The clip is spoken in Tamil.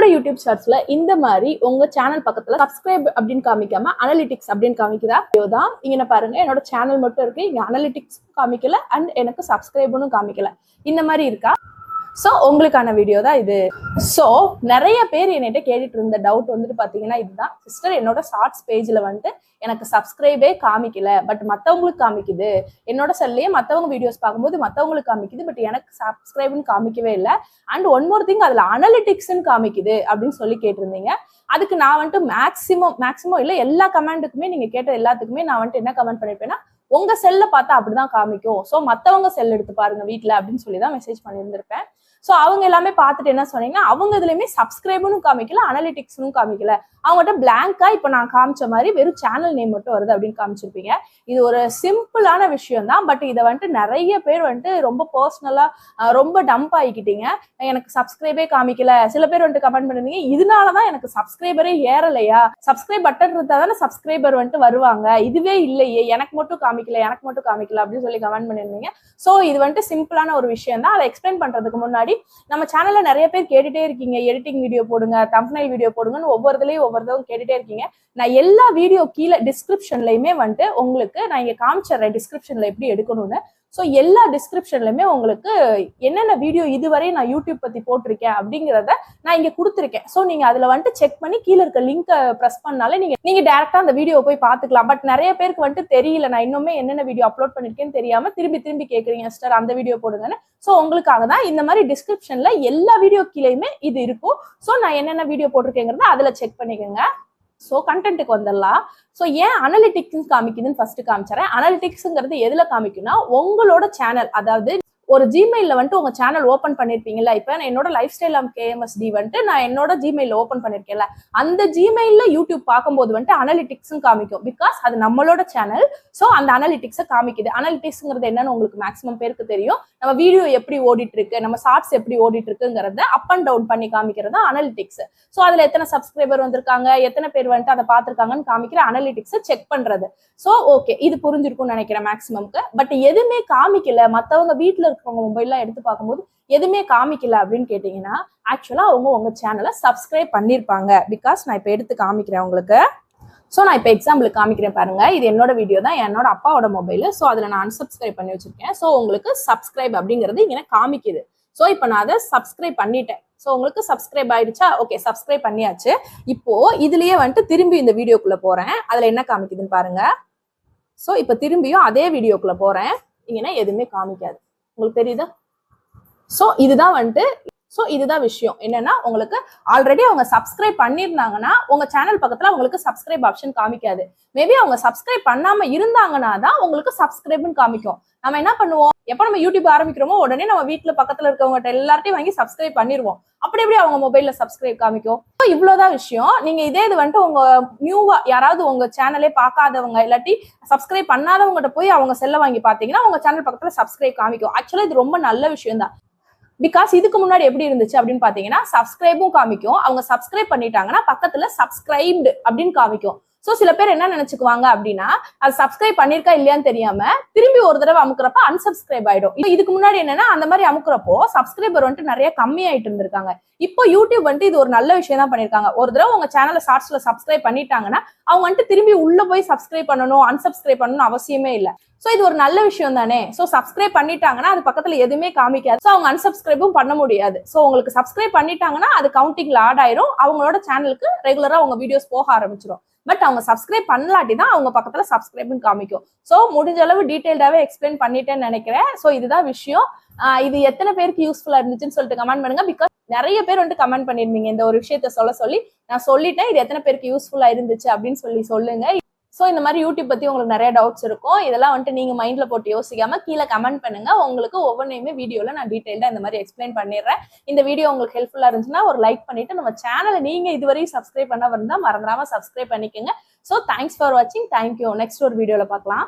என்னோட யூடியூப் ஷார்ட்ஸ்ல இந்த மாதிரி உங்க சேனல் பக்கத்துல சப்ஸ்கிரைப் அப்படின்னு காமிக்காம அனலிட்டிக்ஸ் அப்படின்னு காமிக்கிறா தான் இங்க பாருங்க. என்னோட சேனல் மட்டும் இருக்கு. இங்க அனலிட்டிக்ஸ் காமிக்கல அண்ட் எனக்கு சப்ஸ்கிரைப்னு காமிக்கல. இந்த மாதிரி இருக்கா? ஸோ உங்களுக்கான வீடியோ தான் இது. ஸோ நிறைய பேர் என்கிட்ட கேட்டுட்டு இருந்த டவுட் வந்துட்டு பார்த்தீங்கன்னா இதுதான். சிஸ்டர் என்னோட ஷார்ட்ஸ் பேஜில் வந்துட்டு எனக்கு சப்ஸ்கிரைபே காமிக்கல. பட் மற்றவங்களுக்கு காமிக்குது. என்னோட செல்லையே மற்றவங்க வீடியோஸ் பார்க்கும்போது மற்றவங்களுக்கு காமிக்குது. பட் எனக்கு சப்ஸ்கிரைப்னு காமிக்கவே இல்லை. அண்ட் ஒன் மோர் திங் அதில் அனலிட்டிக்ஸ்னு காமிக்குது அப்படின்னு சொல்லி கேட்டிருந்தீங்க. அதுக்கு நான் வந்துட்டு மேக்ஸிமம் மேக்ஸிமம் இல்லை எல்லா கமெண்ட்டுக்குமே நீங்கள் கேட்ட எல்லாத்துக்குமே நான் வந்துட்டு என்ன கமெண்ட் பண்ணியிருப்பேன்னா உங்க செல்ல பார்த்தா அப்படிதான் காமிக்கும். ஸோ மற்றவங்க செல் எடுத்து பாருங்க வீட்டில் அப்படின்னு சொல்லி தான் மெசேஜ் பண்ணியிருந்திருப்பேன். ஸோ அவங்க எல்லாமே பார்த்துட்டு என்ன சொன்னீங்கன்னா அவங்க இதுலையுமே சப்ஸ்கிரைபும் காமிக்கல அனலிட்டிக்ஸ்னும் காமிக்கல. அவங்ககிட்ட பிளாங்கா இப்போ நான் காமிச்ச மாதிரி வெறும் சேனல் நேம் மட்டும் வருது அப்படின்னு காமிச்சிருப்பீங்க. இது ஒரு சிம்பிளான விஷயம் தான் பட் இதை வந்துட்டு நிறைய பேர் வந்துட்டு ரொம்ப பர்சனலாக ரொம்ப டம்ப் ஆகிக்கிட்டீங்க. எனக்கு சப்ஸ்கிரைபே காமிக்கல. சில பேர் வந்துட்டு கமெண்ட் பண்ணிருந்தீங்க இதனாலதான் எனக்கு சப்ஸ்கிரைபரே ஏறலையா? சப்ஸ்கிரைப் பட்டன் இருந்தால் தானே சப்ஸ்கிரைபர் வந்துட்டு வருவாங்க. இதுவே இல்லையே. எனக்கு மட்டும் காமிக்கல எனக்கு மட்டும் காமிக்கல அப்படின்னு சொல்லி கமெண்ட் பண்ணியிருந்தீங்க ஸோ இது வந்துட்டு சிம்பிளான ஒரு விஷயம் தான் அதை எக்ஸ்பிளைன் பண்ணுறதுக்கு முன்னாடி நம்ம சேனல்ல நிறைய பேர் கேட்டுட்டே இருக்கீங்க. எடிட்டிங் வீடியோ போடுங்க தம்ப்னைல் வீடியோ போடுங்கன்னு ஒவ்வொருத்தலையும் ஒவ்வொருத்தவங்க கேட்டுட்டே இருக்கீங்க. நான் எல்லா வீடியோ கீழே டிஸ்கிரிப்ஷன்லயுமே வந்துட்டு உங்களுக்கு நான் இங்க காமிச்சிடுறேன் டிஸ்கிரிப்ஷன்ல எப்படி எடுக்கணும்னு. ஸோ எல்லா டிஸ்கிரிப்ஷன்லையுமே உங்களுக்கு என்னென்ன வீடியோ இதுவரை நான் யூடியூப் பற்றி போட்டிருக்கேன் அப்படிங்கிறத நான் இங்கே கொடுத்துருக்கேன். ஸோ நீங்கள் அதில் வந்துட்டு செக் பண்ணி கீழே இருக்க லிங்கை ப்ரெஸ் பண்ணாலே நீங்கள் நீங்கள் டேரெக்டாக அந்த வீடியோ போய் பார்த்துக்கலாம். பட் நிறைய பேருக்கு வந்துட்டு தெரியல நான் இன்னுமே என்னென்ன வீடியோ அப்லோட் பண்ணிருக்கேன்னு தெரியாமல் திரும்பி திரும்பி கேட்குறீங்க சிஸ்டர் அந்த வீடியோ போடுங்கன்னு. ஸோ உங்களுக்காக தான் இந்த மாதிரி டிஸ்கிரிப்ஷனில் எல்லா வீடியோ கீழேயுமே இது இருக்கும். ஸோ நான் என்னென்ன வீடியோ போட்டிருக்கேங்கிறத அதில் செக் பண்ணிக்கோங்க. ஸோ கண்டென்ட்டுக்கு வந்துடலாம். ஸோ ஏன் அனலிட்டிக்ஸ் காமிக்குதுன்னு ஃபர்ஸ்ட் காமிச்சறேன். அனலிட்டிக்ஸ்ங்கிறது எதுல காமிக்கும்னா உங்களோட சேனல் அதாவது ஒரு ஜிமெயிலில் வந்துட்டு உங்க சேனல் ஓப்பன் பண்ணிருப்பீங்கல்ல இப்போ என்னோட லைஃப் ஸ்டைல் ஆம் கேஎம்எஸ்டி வந்துட்டு நான் என்னோட ஜிமெயில் ஓப்பன் பண்ணிருக்கேன்ல. அந்த ஜிமெயிலில் யூடியூப் பார்க்கும்போது வந்துட்டு அனலிட்டிக்ஸும் காமிக்கும். பிகாஸ் அது நம்மளோட சேனல் ஸோ அந்த அனலிட்டிக்ஸை காமிக்குது. அனலிட்டிக்ஸ்ங்கிறது என்னன்னு உங்களுக்கு மேக்ஸிமம் பேருக்கு தெரியும். நம்ம வீடியோ எப்படி ஓடிட்டு இருக்கு நம்ம ஷார்ட்ஸ் எப்படி ஓடிட்டு இருக்குங்கிறத அப் அண்ட் டவுன் பண்ணி காமிக்கிறது அனலிட்டிக்ஸ் ஸோ அதுல எத்தனை சப்ஸ்கிரைபர் வந்திருக்காங்க எத்தனை பேர் வந்துட்டு அதை பார்த்துருக்காங்கன்னு காமிக்கிற அனலிட்டிக்ஸை செக் பண்றது. ஸோ ஓகே இது புரிஞ்சிருக்கும்னு நினைக்கிறேன் மேக்ஸிமம்க்கு பட் எதுவுமே காமிக்கல. மற்றவங்க வீட்டில் இருக்கவங்க மொபைல்லாம் எடுத்து பார்க்கும்போது எதுவுமே காமிக்கல அப்படின்னு கேட்டிங்கன்னா ஆக்சுவலா அவங்க உங்க சேனலை சப்ஸ்கிரைப் பண்ணியிருப்பாங்க பிகாஸ் நான் இப்போ எடுத்து காமிக்கிறேன் உங்களுக்கு. ஸோ நான் இப்போ எக்ஸாம்பிளுக்கு காமிக்கிறேன் பாருங்க. இது என்னோட வீடியோ தான். என்னோட அப்பாவோட மொபைல் ஸோ அதில் நான் அன்சப்ஸ்கிரைப் பண்ணி வச்சிருக்கேன். ஸோ உங்களுக்கு சப்ஸ்கிரைப் அப்படிங்கிறது இங்கே காமிக்குது. ஸோ இப்போ நான் அதை சப்ஸ்கிரைப் பண்ணிட்டேன். ஸோ உங்களுக்கு சப்ஸ்கிரைப் ஆயிடுச்சா? ஓகே சப்ஸ்கிரைப் பண்ணியாச்சு. இப்போ இதுலயே வந்துட்டு திரும்பி இந்த வீடியோக்குள்ள போறேன். அதுல என்ன காமிக்குதுன்னு பாருங்க. ஸோ இப்போ திரும்பியும் அதே வீடியோக்குள்ள போறேன். இங்கன்னா எதுவுமே காமிக்காது. உங்களுக்கு தெரியுதா? ஸோ இதுதான் வந்துட்டு ஸோ இதுதான் விஷயம். என்னன்னா உங்களுக்கு ஆல்ரெடி அவங்க சப்ஸ்கிரைப் பண்ணியிருந்தாங்கன்னா உங்க சேனல் பக்கத்துல உங்களுக்கு சப்ஸ்கிரைப் ஆப்ஷன் காமிக்காது. மேபி அவங்க சப்ஸ்கிரைப் பண்ணாம இருந்தாங்கன்னா தான் உங்களுக்கு சப்ஸ்கிரைப்னு காமிக்கும். நம்ம என்ன பண்ணுவோம்? எப்போ நம்ம யூடியூப் ஆரம்பிக்கிறோமோ உடனே நம்ம வீட்டில் பக்கத்துல இருக்கவங்ககிட்ட எல்லார்ட்டையும் வாங்கி சப்ஸ்கிரைப் பண்ணிடுவோம் அப்படி எப்படி அவங்க மொபைலில் சப்ஸ்கிரைப் காமிக்கும்? So, இவ்வளோதான் விஷயம். நீங்க இதே இது வந்துட்டு உங்க நியூவா யாராவது உங்க சேனலே பார்க்காதவங்க இல்லாட்டி சப்ஸ்கிரைப் பண்ணாதவங்ககிட்ட போய் அவங்க செல்ல வாங்கி பாத்தீங்கன்னா உங்க சேனல் பக்கத்தில் சப்ஸ்கிரைப் காமிக்கும். ஆக்சுவலாக இது ரொம்ப நல்ல விஷயம் தான் பிகாஸ் இதுக்கு முன்னாடி எப்படி இருந்துச்சு அப்படின்னு பாத்தீங்கன்னா சப்ஸ்கிரைபும் காமிக்கும். அவங்க சப்ஸ்கிரைப் பண்ணிட்டாங்கன்னா பக்கத்துல சப்ஸ்கிரைப்டு அப்படின்னு காமிக்கும். சோ சில பேர் என்ன நினைச்சுக்குவாங்க அப்படின்னா அது சப்ஸ்கிரைப் பண்ணிருக்கா இல்லையான்னு தெரியாம திரும்பி ஒரு தடவை அமுக்குறப்ப அன்சப்ஸ்கிரைப் ஆயிடும். இதுக்கு முன்னாடி என்னன்னா அந்த மாதிரி அமுக்குறப்போ சப்ஸ்கிரைபர் வந்துட்டு நிறைய கம்மி ஆயிட்டு இருந்திருக்காங்க. இப்போ யூடியூப் வந்துட்டு இது ஒரு நல்ல விஷயம் தான் பண்ணிருக்காங்க ஒரு தடவை உங்க சேனலை ஷார்ட்ஸ்ல சப்ஸ்கிரைப் பண்ணிட்டாங்கன்னா அவங்க வந்துட்டு திரும்பி உள்ள போய் சப்ஸ்கிரைப் பண்ணணும் அன்சப்ஸ்கிரைப் பண்ணணும் அவசியமே இல்லை. சோ இது ஒரு நல்ல விஷயம் தானே? சோ சப்ஸ்கிரைப் பண்ணிட்டாங்கன்னா அது பக்கத்துல எதுவுமே காமிக்காது. சோ அவங்க அன்சப்ஸ்கிரைபும் பண்ண முடியாது. சோ உங்களுக்கு சப்ஸ்கிரைப் பண்ணிட்டாங்கன்னா அது கவுண்டிங்ல ஆட் ஆயிரும். அவங்களோட சேனலுக்கு ரெகுலரா உங்க வீடியோஸ் போக ஆரம்பிச்சிடும் பட் அவங்க சப்ஸ்கிரைப் பண்ணலாட்டி தான் அவங்க பக்கத்துல சப்ஸ்கிரைப்னு காமிக்கும். சோ முடிஞ்ச அளவு டீடைல்டாவே எக்ஸ்பிளைன் பண்ணிட்டேன்னு நினைக்கிறேன். சோ இதுதான் விஷயம். இது எத்தனை பேருக்கு யூஸ்ஃபுல்லா இருந்துச்சுன்னு சொல்லிட்டு கமெண்ட் பண்ணுங்க. பிகாஸ் நிறைய பேர் வந்துட்டு கமெண்ட் பண்ணிருந்தீங்க இந்த ஒரு விஷயத்த சொல்ல சொல்லி. நான் சொல்லிட்டேன். இது எத்தனை பேருக்கு யூஸ்ஃபுல்லா இருந்துச்சு அப்படின்னு சொல்லி சொல்லுங்க. ஸோ இந்த மாதிரி யூடியூப் பத்தி உங்களுக்கு நிறைய டவுட்ஸ் இருக்கும். இதெல்லாம் வந்துட்டு நீங்க மைண்ட்ல போட்டு யோசிக்காம கீழே கமெண்ட் பண்ணுங்க. உங்களுக்கு ஒவ்வொன்றையுமே வீடியோல நான் டீட்டெயிலாக இந்த மாதிரி எக்ஸ்பிளைன் பண்ணிடுறேன். இந்த வீடியோ உங்களுக்கு ஹெல்ப்ஃபுல்லா இருந்துச்சுன்னா ஒரு லைக் பண்ணிட்டு நம்ம சேனலை நீங்க இதுவரையும் சப்ஸ்கிரைப் பண்ண வந்தா மறந்துடாம சப்ஸ்கிரைப் பண்ணிக்கோங்க. ஸோ தேங்க்ஸ் ஃபார் வாட்சிங் தேங்க்யூ நெக்ஸ்ட் ஒரு வீடியோல பார்க்கலாம்.